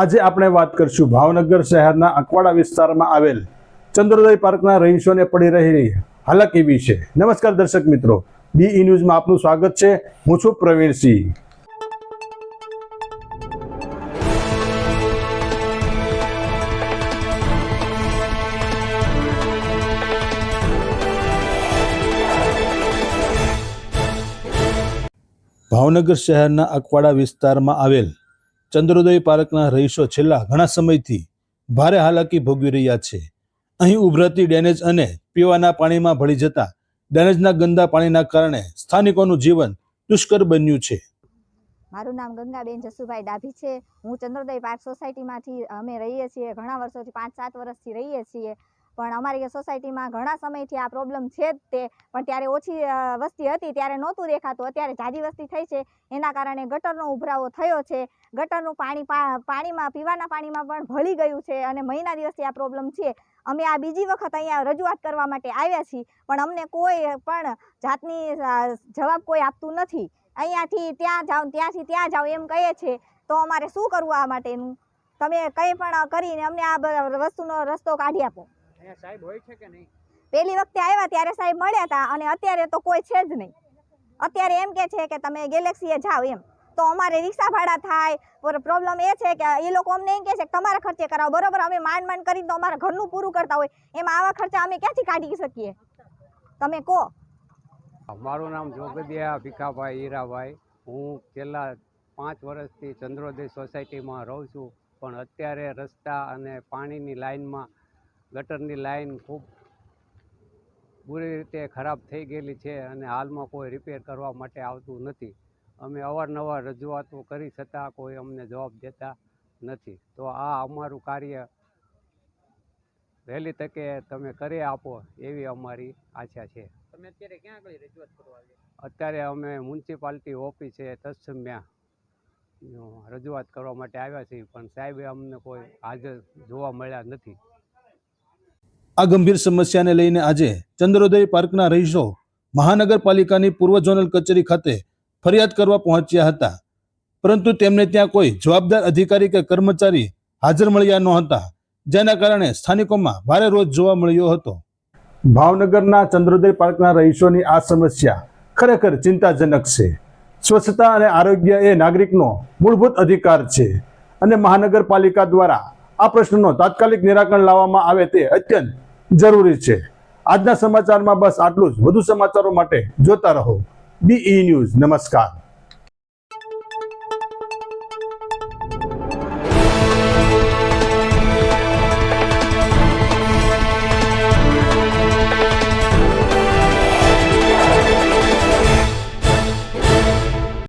આજે આપણે વાત કરીશું ભાવનગર શહેરના અકવાડા વિસ્તારમાં આવેલ ચંદ્રોદય પાર્કના રહીશોને પડી રહેલી હાલત એવી છે. નમસ્કાર દર્શક મિત્રો, બી ઈ ન્યૂઝમાં આપનું સ્વાગત છે. હું છું પ્રવીણસિંહ ભાવનગર શહેરના અકવાડા વિસ્તારમાં આવેલ ચંદ્રોદય પાર્કના રહીશો છેલ્લા ઘણા સમયથી ભારે હાલાકી ભોગવી રહ્યા છે. અહીં ઉભરતી ડેનેજ અને પીવાના પાણીમાં ભળી જતા ડેનેજના ગંદા પાણીના કારણે સ્થાનિકોનું જીવન દુષ્કર બન્યું છે. મારું નામ ગંગાબેન જસુભાઈ ડાભી છે. હું ચંદ્રોદય પાર્ક સોસાયટીમાંથી અમે રહીએ છીએ, ઘણા વર્ષોથી, પાંચ સાત વર્ષથી રહીએ છીએ. પણ અમારી સોસાયટીમાં ઘણા સમયથી આ પ્રોબ્લેમ છે જ તે. પણ ત્યારે ઓછી વસ્તી હતી, ત્યારે નહોતું દેખાતું. અત્યારે જાજી વસ્તી થઈ છે. એના કારણે ગટરનો ઉભરાવો થયો છે. ગટરનું પાણી પાણીમાં, પીવાના પાણીમાં પણ ભળી ગયું છે અને મહિના દિવસથી આ પ્રોબ્લેમ છે. અમે આ બીજી વખત અહીંયા રજૂઆત કરવા માટે આવ્યા છીએ, પણ અમને કોઈ પણ જાતની જવાબ કોઈ આપતું નથી. અહીંયાથી ત્યાં જાઓ, ત્યાંથી ત્યાં જાઓ એમ કહીએ છે. તો અમારે શું કરવું આ માટેનું? તમે કંઈ પણ કરીને અમને આ વસ્તુનો રસ્તો કાઢી આપો. અહીંયા સાહેબ હોય છે કે નહીં? પહેલી વખતે આવ્યા ત્યારે સાહેબ મળ્યા હતા અને અત્યારે તો કોઈ છે જ નહીં. અત્યારે એમ કે છે કે તમે ગેલેક્સીએ જાઓ એમ. તો અમારે રિક્ષા ભાડા થાય પર પ્રોબ્લેમ એ છે કે એ લોકો અમને એમ કહે છે કે તમારા ખર્ચે કરાવો. બરોબર અમે માંડ માંડ કરીને તો અમારા ઘરનું પૂરું કરતા હોય. એમાં આવા ખર્ચા અમે ક્યાંથી કાઢી શકીએ? તમે કહો. મારું નામ જોગદિયા ભીખાભાઈ હીરાભાઈ. હું છેલ્લા પાંચ વર્ષથી ચંદ્રોદય સોસાયટીમાં રહું છું. પણ અત્યારે રસ્તા અને પાણીની લાઇનમાં ગટરની લાઇન ખૂબ બુરી રીતે ખરાબ થઈ ગયેલી છે અને હાલમાં કોઈ રિપેર કરવા માટે આવતું નથી. અમે અવારનવાર રજૂઆતો કરી છતાં કોઈ અમને જવાબ દેતા નથી. તો આ અમારું કાર્ય વહેલી તકે તમે કરી આપો એવી અમારી આશા છે. તમે અત્યારે ક્યાં આગળ રજૂઆત કરવા અત્યારે અમે મ્યુનિસિપાલિટી ઓફિસે તત્સમ્યા રજૂઆત કરવા માટે આવ્યા છીએ પણ સાહેબે અમને કોઈ હાજર જોવા મળ્યા નથી. આ ગંભીર સમસ્યાને લઈને આજે ચંદ્રોદય પાર્કના રહીશો મહાનગરપાલિકાની પૂર્વ ઝોનલ કચેરી ખાતે ફરિયાદ કરવા પહોંચ્યા હતા. પરંતુ તેમને ત્યાં કોઈ જવાબદાર અધિકારી કે કર્મચારી હાજર મળ્યા ન હતા જેના કારણે સ્થાનિકોમાં ભારે રોજ જોવા મળ્યો હતો. ભાવનગરના ચંદ્રોદય પાર્કના રહીશોની આ સમસ્યા ખરેખર ચિંતાજનક છે. સ્વચ્છતા અને આરોગ્ય એ નાગરિકનો મૂળભૂત અધિકાર છે અને મહાનગરપાલિકા દ્વારા આ પ્રશ્નનો તાત્કાલિક નિરાકરણ લાવવામાં આવે તે અત્યંત જરૂરી છે. આજના સમાચારમાં બસ આટલું જ. વધુ સમાચારો માટે જોતા રહો. બીઈ ન્યૂઝ નમસ્કાર.